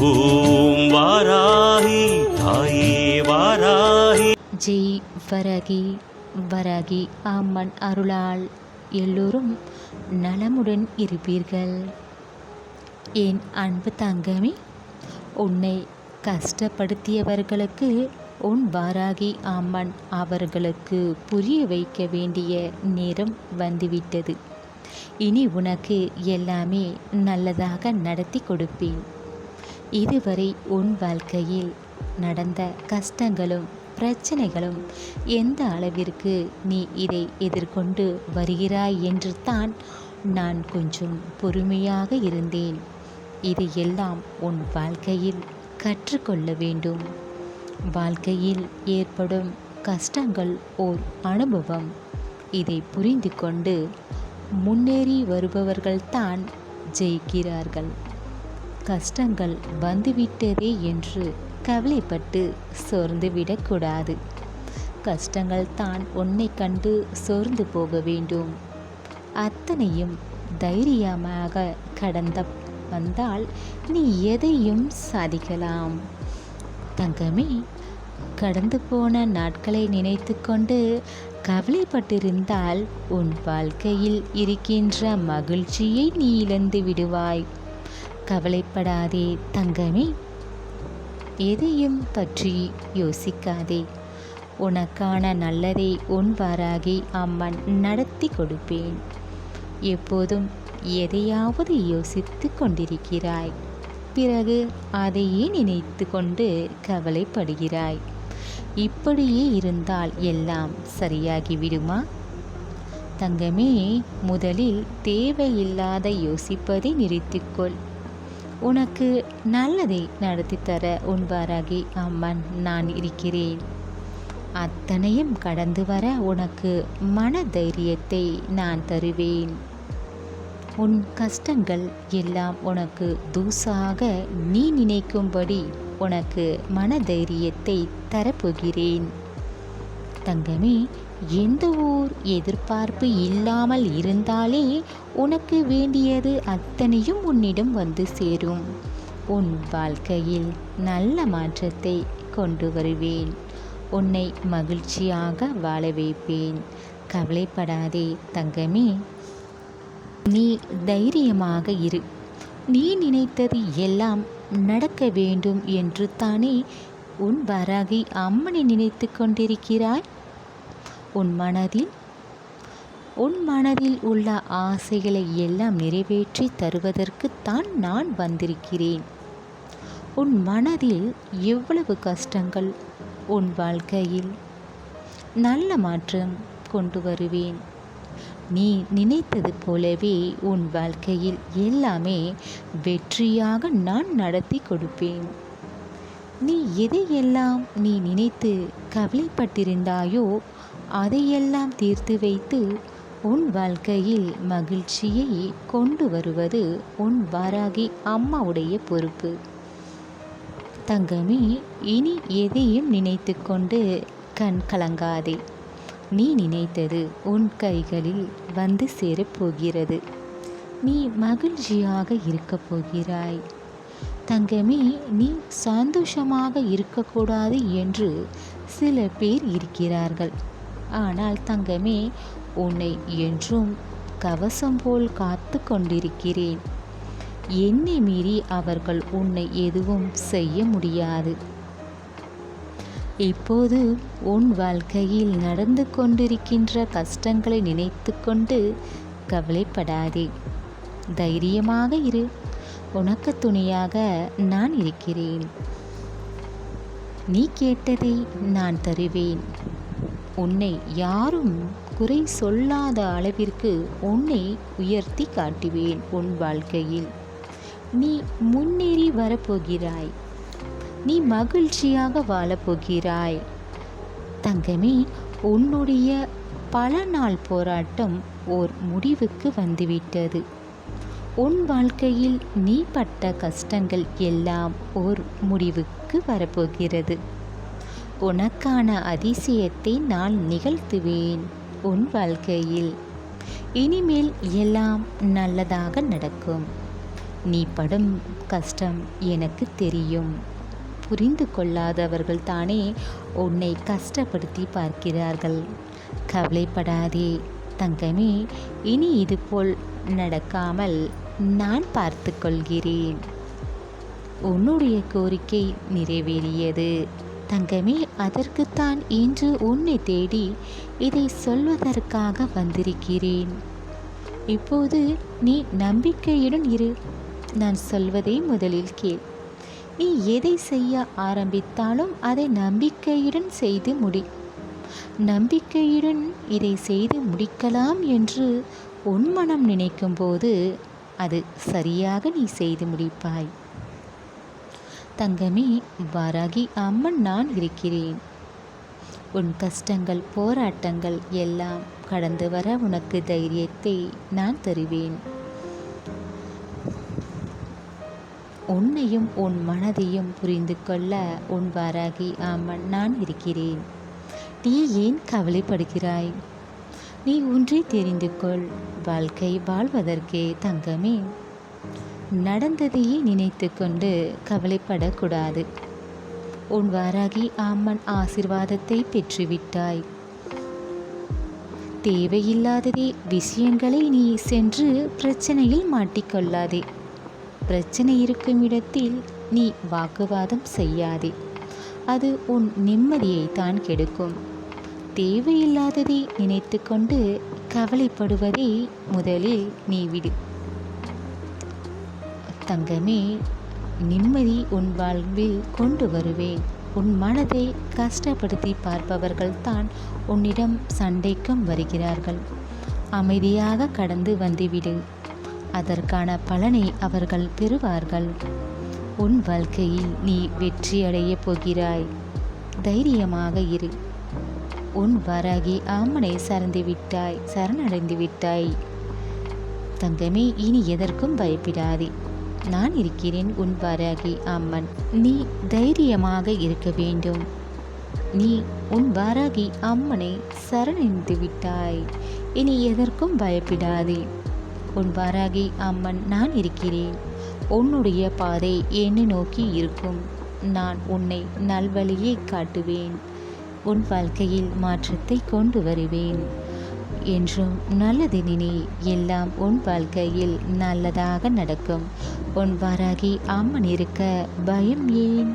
ஓம் வாராகி தாயே வாராகி ஜெய் வரகி வரகி அம்மன் அருளால் எல்லோரும் நலமுடன் இருப்பீர்கள். என் அன்பு தங்கமே உன்னை கஷ்டப்படுத்தியவர்களுக்கு உன் வாராகி அம்மன் அவர்களுக்கு புரிய வைக்க வேண்டிய நேரம் வந்துவிட்டது. இனி உனக்கு எல்லாமே நல்லதாக நடத்தி கொடுப்பேன். இதுவரை உன் வாழ்க்கையில் நடந்த கஷ்டங்களும் பிரச்சனைகளும் எந்த அளவிற்கு நீ இதை எதிர்கொண்டு வருகிறாய் என்று தான் நான் கொஞ்சம் பொறுமையாக இருந்தேன். இது எல்லாம் உன் வாழ்க்கையில் கற்றுக்கொள்ள வேண்டும். வாழ்க்கையில் ஏற்படும் கஷ்டங்கள் ஓர் அனுபவம். இதை புரிந்து கொண்டு முன்னேறி வருபவர்கள்தான் ஜெயிக்கிறார்கள். கஷ்டங்கள் வந்துவிட்டதே என்று கவலைப்பட்டு சோர்ந்து விடக்கூடாது. கஷ்டங்கள் தான் உன்னை கண்டு சோர்ந்து போக வேண்டும். அத்தனையும் தைரியமாக கடந்த வந்தால் நீ எதையும் சாதிக்கலாம். தங்கமே கடந்து போன நாட்களை நினைத்து கொண்டு கவலைப்பட்டிருந்தால் உன் வாழ்க்கையில் இருக்கின்ற மகிழ்ச்சியை நீ இழந்து விடுவாய். கவலைப்படாதே தங்கமே. எதையும் பற்றி யோசிக்காதே. உனக்கான நல்லதை உன்வாராகி அம்மன் நடத்தி கொடுப்பேன். எப்போதும் எதையாவது யோசித்து கொண்டிருக்கிறாய். பிறகு அதையே நினைத்து கொண்டு கவலைப்படுகிறாய். இப்படியே இருந்தால் எல்லாம் சரியாகிவிடுமா தங்கமே முதலில் தேவையில்லாத யோசிப்பதை நிறுத்திக்கொள். உனக்கு நல்லதை நடத்தி தர அம்மன் நான் இருக்கிறேன். அத்தனையும் கடந்து வர உனக்கு மன தைரியத்தை நான் தருவேன். உன் கஷ்டங்கள் எல்லாம் உனக்கு தூசாக நீ நினைக்கும்படி உனக்கு மன தைரியத்தை தரப்போகிறேன். தங்கமே எந்த ஊர் எதிர்பார்ப்பு இல்லாமல் இருந்தாலே உனக்கு வேண்டியது அத்தனையும் உன்னிடம் வந்து சேரும். உன் வாழ்க்கையில் நல்ல மாற்றத்தை கொண்டு வருவேன். உன்னை மகிழ்ச்சியாக வாழ வைப்பேன். கவலைப்படாதே தங்கமே. நீ தைரியமாக இரு. நீ நினைத்தது எல்லாம் நடக்க வேண்டும் என்று தானே உன் வராகி அம்மனை நினைத்து கொண்டிருக்கிறாய்? உன் மனதில் உன் மனதில் உள்ள ஆசைகளை எல்லாம் நிறைவேற்றி தருவதற்குத்தான் நான் வந்திருக்கிறேன். உன் மனதில் எவ்வளவு கஷ்டங்கள் உன் வாழ்க்கையில்? நல்ல மாற்றம் கொண்டு வருவேன். நீ நினைத்தது போலவே உன் வாழ்க்கையில் எல்லாமே வெற்றியாக நான் நடத்தி கொடுப்பேன். நீ எதையெல்லாம் நீ நினைத்து கவலைப்பட்டிருந்தாயோ அதையெல்லாம் தீர்த்து வைத்து உன் வாழ்க்கையில் மகிழ்ச்சியை கொண்டு வருவது உன் வாராகி அம்மாவுடைய பொறுப்பு. தங்கமே இனி எதையும் நினைத்து கொண்டு கண் கலங்காதே. நீ நினைத்தது உன் கைகளில் வந்து சேரப்போகிறது நீ மகிழ்ச்சியாக இருக்கப் போகிறாய். தங்கமே நீ சந்தோஷமாக இருக்கக்கூடாது என்று சில பேர் இருக்கிறார்கள். ஆனால் தங்கமே உன்னை என்றும் கவசம் போல் காத்து கொண்டிருக்கிறேன். என்னை மீறி அவர்கள் உன்னை எதுவும் செய்ய முடியாது. இப்போது உன் வாழ்க்கையில் நடந்து கொண்டிருக்கின்ற கஷ்டங்களை நினைத்து கொண்டு கவலைப்படாதே. தைரியமாக இரு. உனக்கு துணையாக நான் இருக்கிறேன். நீ கேட்டதை நான் தருவேன். உன்னை யாரும் குறை சொல்லாத அளவிற்கு உன்னை உயர்த்தி காட்டுவேன் உன் வாழ்க்கையில். நீ முன்னேறி வரப்போகிறாய். நீ மகிழ்ச்சியாக வாழப்போகிறாய். தங்கமே உன்னுடைய பல நாள் போராட்டம் ஓர் முடிவுக்கு வந்துவிட்டது. உன் வாழ்க்கையில் நீ பட்ட கஷ்டங்கள் எல்லாம் ஓர் முடிவுக்கு வரப்போகிறது. உனக்கான அதிசயத்தை நான் நிகழ்த்துவேன் உன் வாழ்க்கையில். இனிமேல் எல்லாம் நல்லதாக நடக்கும். நீ படும் கஷ்டம் எனக்கு தெரியும். புரிந்து கொள்ளாதவர்கள் தானே உன்னை கஷ்டப்படுத்தி பார்க்கிறார்கள். கவலைப்படாதே தங்கமே இனி இதுபோல் நடக்காமல் நான் பார்த்து கொள்கிறேன் உன்னுடைய கோரிக்கை நிறைவேறியது. தங்கமே அதற்குத்தான் இன்று உன்னை தேடி இதை சொல்வதற்காக வந்திருக்கிறேன். இப்போது நீ நம்பிக்கையுடன் இரு. நான் சொல்வதை முதலில் கேள். நீ எதை செய்ய ஆரம்பித்தாலும் அதை நம்பிக்கையுடன் செய்து முடி. நம்பிக்கையுடன் இதை செய்து முடிக்கலாம் என்று உன் மனம் நினைக்கும்போது அது சரியாக நீ செய்து முடிப்பாய். தங்கமே வாராகி அம்மன் நான் இருக்கிறேன். உன் கஷ்டங்கள் போராட்டங்கள் எல்லாம் கடந்து வர உனக்கு தைரியத்தை நான் தருவேன். உன்னையும் உன் மனதையும் புரிந்து கொள்ள உன் வாராகி அம்மன் நான் இருக்கிறேன். நீ ஏன் கவலைப்படுகிறாய்? நீ ஒன்றை தெரிந்து கொள். வாழ்க்கை வாழ்வதற்கே தங்கமே. நடந்ததையே நினைத்து கொண்டு கவலைப்படக்கூடாது. உன் வாராகி அம்மன் ஆசிர்வாதத்தை பெற்றுவிட்டாய். தேவையில்லாததே விஷயங்களை நீ சென்று பிரச்சனையில் மாட்டிக்கொள்ளாதே. பிரச்சனை இருக்கும் இடத்தில் நீ வாக்குவாதம் செய்யாதே. அது உன் நிம்மதியை தான் கெடுக்கும். தேவையில்லாததை நினைத்து கொண்டு கவலைப்படுவதை முதலில் நீ விடு. தங்கமே நிம்மதி உன் வாழ்வில் கொண்டு வருவேன் உன் மனதை கஷ்டப்படுத்தி பார்ப்பவர்கள் தான் உன்னிடம் சண்டைக்கும் வருகிறார்கள். அமைதியாக கடந்து வந்துவிடு. அதற்கான பலனை அவர்கள் பெறுவார்கள். உன் வாழ்க்கையில் நீ வெற்றியடையப் போகிறாய். தைரியமாக இரு. உன் வராகி அம்மனை சரந்து விட்டாய் சரணடைந்து விட்டாய். தங்கமே இனி எதற்கும் பயப்படாதே. நான் இருக்கிறேன் உன் வராகி அம்மன். நீ தைரியமாக இருக்க வேண்டும். நீ உன் வாராகி அம்மனை சரணடைந்து விட்டாய். இனி எதற்கும் பயப்படாதே. உன் வாராகி அம்மன் நான் இருக்கிறேன். உன்னுடைய பாதை என்னை நோக்கி இருக்கும். நான் உன்னை நல்வழியை காட்டுவேன். உன் வாழ்க்கையில் மாற்றத்தை கொண்டு வருவேன். என்றும் நல்லது நினை எல்லாம் உன் வாழ்க்கையில் நல்லதாக நடக்கும். உன் வாராகி அம்மன் இருக்க பயம் ஏன்?